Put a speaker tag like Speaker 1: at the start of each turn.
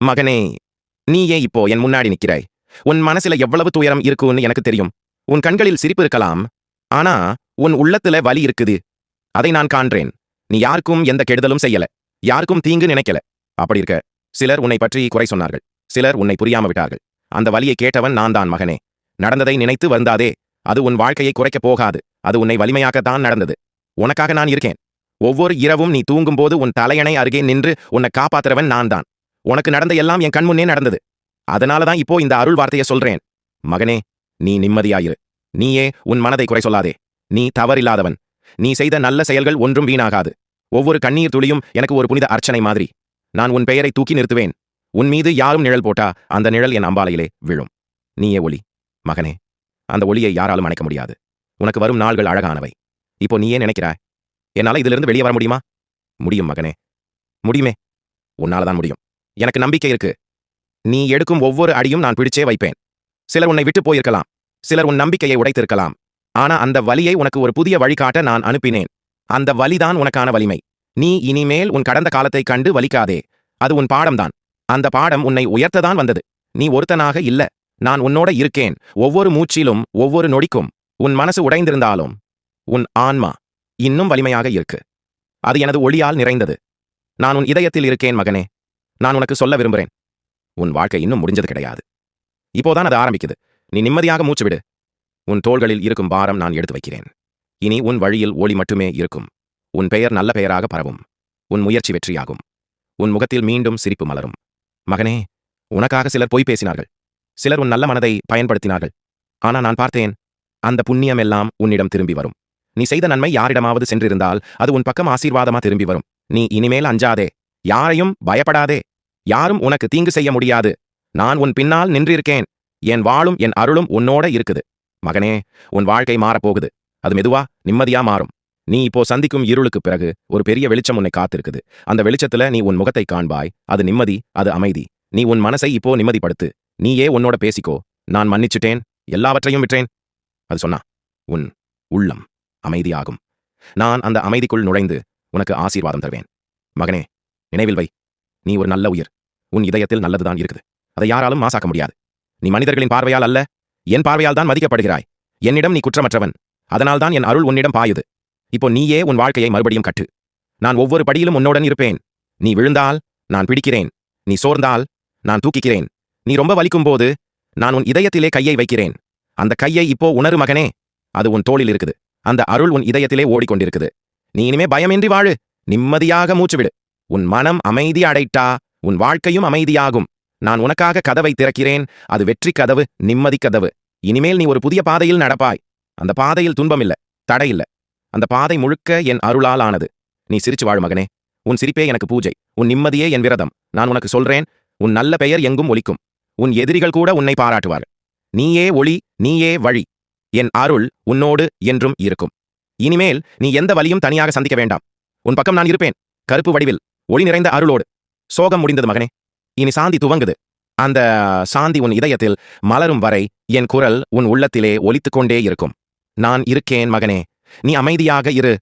Speaker 1: மகனே நீ ஏன் இப்போ என் முன்னாடி நிற்கிறாய். உன் மனசுல எவ்வளவு துயரம் இருக்குன்னு எனக்கு தெரியும். உன் கண்களில் சிரிப்பு இருக்கலாம். ஆனா உன் உள்ளத்துல வலி இருக்குது. அதை நான் காண்றேன். நீ யாருக்கும் எந்த கெடுதலும் செய்யல. யாருக்கும் தீங்கு நினைக்கல. அப்படி இருக்க. சிலர் உன்னை பற்றி குறை சொன்னார்கள். சிலர் உன்னை புரியாம விட்டார்கள். அந்த வலியை கேட்டவன் நான் தான் மகனே. நடந்ததை நினைத்து வந்தாதே அது உன் வாழ்க்கையை குறைக்கப் போகாது. அது உன்னை வலிமையாக்கத்தான் நடந்தது. உனக்காக நான் இருக்கேன். ஒவ்வொரு இரவும் நீ தூங்கும்போது உன் தலையணை அருகே நின்று உன்னை காப்பாத்துறவன் நான் தான். உனக்கு நடந்த எல்லாம் என் கண்முன்னே நடந்தது. அதனால தான் இப்போ இந்த அருள் வார்த்தையை சொல்றேன். மகனே நீ நிம்மதியாயிரு. நீயே உன் மனதை குறை சொல்லாதே. நீ தவறில்லாதவன். நீ செய்த நல்ல செயல்கள் ஒன்றும் வீணாகாது. ஒவ்வொரு கண்ணீர் துளியும் எனக்கு ஒரு புனித அர்ச்சனை மாதிரி. நான் உன் பெயரை தூக்கி நிறுத்துவேன். உன் மீது யாரும் நிழல் போட்டா அந்த நிழல் என் அம்பாலையிலே விழும். நீயே ஒளி. மகனே அந்த ஒளியை யாராலும் அணைக்க முடியாது. உனக்கு வரும் நாள்கள் அழகானவை. இப்போ நீயே நினைக்கிறாய். என்னால இதிலிருந்து வெளியே வர முடியுமா? முடியும் மகனே. முடியுமே. உன்னால தான் முடியும். எனக்கு நம்பிக்கை இருக்கு. நீ எடுக்கும் ஒவ்வொரு அடியும் நான் பிடிச்சே வைப்பேன். சிலர் உன்னை விட்டு போயிருக்கலாம். சிலர் உன் நம்பிக்கையை உடைத்திருக்கலாம். ஆனா அந்த வலியை உனக்கு ஒரு புதிய வழிகாட்ட நான் அனுப்பினேன். அந்த வலிதான் உனக்கான வலிமை. நீ இனிமேல் உன் கடந்த காலத்தை கண்டு வலிக்காதே. அது உன் பாடம்தான். அந்த பாடம் உன்னை உயர்த்ததான் வந்தது. நீ ஒருத்தனாக இல்ல. நான் உன்னோட இருக்கேன். ஒவ்வொரு மூச்சிலும் ஒவ்வொரு நொடிக்கும். உன் மனசு உடைந்திருந்தாலும் உன் ஆன்மா இன்னும் வலிமையாக இருக்கு. அது எனது ஒளியால் நிறைந்தது. நான் உன் இதயத்தில் இருக்கேன் மகனே. நான் உனக்கு சொல்ல விரும்புகிறேன் உன் வாழ்க்கை இன்னும் முடிஞ்சது கிடையாது. இப்போதான் அது ஆரம்பிக்குது. நீ நிம்மதியாக மூச்சு விடு. உன் தோள்களில் இருக்கும் பாரம் நான் எடுத்து வைக்கிறேன். இனி உன் வழியில் ஒளி மட்டுமே இருக்கும். உன் பெயர் நல்ல பெயராக பரவும். உன் முயற்சி வெற்றியாகும். உன் முகத்தில் மீண்டும் சிரிப்பு மலரும். மகனே உனக்காக சிலர் பொய் பேசினார்கள். சிலர் உன் நல்ல மனதை பயன்படுத்தினார்கள். ஆனா நான் பார்த்தேன் அந்த புண்ணியம் எல்லாம் உன்னிடம் திரும்பி வரும். நீ செய்த நன்மை யாரிடமாவது சென்றிருந்தால் அது உன் பக்கம் ஆசீர்வாதமா திரும்பி வரும். நீ இனிமேல் அஞ்சாதே. யாரையும் பயப்படாதே. யாரும் உனக்கு தீங்கு செய்ய முடியாது. நான் உன் பின்னால் நின்றிருக்கேன். என் வாழும் என் அருளும் உன்னோட இருக்குது. மகனே உன் வாழ்க்கை மாறப்போகுது. அது மெதுவா நிம்மதியா மாறும். நீ இப்போ சந்திக்கும் இருளுக்கு பிறகு ஒரு பெரிய வெளிச்சம் உன்னை காத்திருக்குது. அந்த வெளிச்சத்துல நீ உன் முகத்தை காண்பாய். அது நிம்மதி அது அமைதி. நீ உன் மனசை இப்போ நிம்மதிப்படுத்து. நீயே உன்னோட பேசிக்கோ. நான் மன்னிச்சுட்டேன். எல்லாவற்றையும் விற்றேன். அது சொன்னா உன் உள்ளம் அமைதியாகும். நான் அந்த அமைதிக்குள் நுழைந்து உனக்கு ஆசீர்வாதம் தருவேன். மகனே நினைவில் வை. நீ ஒரு நல்ல உயிர். உன் இதயத்தில் நல்லதுதான் இருக்குது. அதை யாராலும் மாசாக்க முடியாது. நீ மனிதர்களின் பார்வையால் அல்ல என் பார்வையால் தான் மதிக்கப்படுகிறாய். என்னிடம் நீ குற்றமற்றவன். அதனால்தான் என் அருள் உன்னிடம் பாயுது. இப்போ நீயே உன் வாழ்க்கையை மறுபடியும் கட்டு. நான் ஒவ்வொரு படியிலும் உன்னுடன் இருப்பேன். நீ விழுந்தால் நான் பிடிக்கிறேன். நீ சோர்ந்தால் நான் தூக்கிக்கிறேன். நீ ரொம்ப வலிக்கும்போது நான் உன் இதயத்திலே கையை வைக்கிறேன். அந்த கையை இப்போ உணரு மகனே அது உன் தோளில் இருக்குது. அந்த அருள் உன் இதயத்திலே ஓடிக்கொண்டிருக்குது. நீ இனிமே பயமின்றி வாழு. நிம்மதியாக மூச்சுவிடு. உன் மனம் அமைதி அடைட்டா உன் வாழ்க்கையும் அமைதியாகும். நான் உனக்காக கதவை திறக்கிறேன். அது வெற்றி கதவு நிம்மதி கதவு. இனிமேல் நீ ஒரு புதிய பாதையில் நடப்பாய். அந்த பாதையில் துன்பமில்ல தடையில்ல. அந்த பாதை முழுக்க என் அருளால் ஆனது. நீ சிரிச்சு வாழ் மகனே. உன் சிரிப்பே எனக்கு பூஜை. உன் நிம்மதியே என் விரதம். நான் உனக்கு சொல்றேன் உன் நல்ல பெயர் எங்கும் ஒலிக்கும். உன் எதிரிகள் கூட உன்னை பாராட்டுவார் நீயே ஒளி நீயே வழி. என் அருள் உன்னோடு என்றும் இருக்கும். இனிமேல் நீ எந்த வழியும் தனியாக சந்திக்க வேண்டாம். உன் பக்கம் நான் இருப்பேன். கருப்பு வடிவில் ஒளி நிறைந்த அருளோடு. சோகம் முடிந்தது மகனே. இனி சாந்தி துவங்குது. அந்த சாந்தி உன் இதயத்தில் மலரும் வரை என் குரல் உன் உள்ளத்திலே ஒலித்துக் கொண்டே இருக்கும். நான் இருக்கேன் மகனே. நீ அமைதியாக இரு.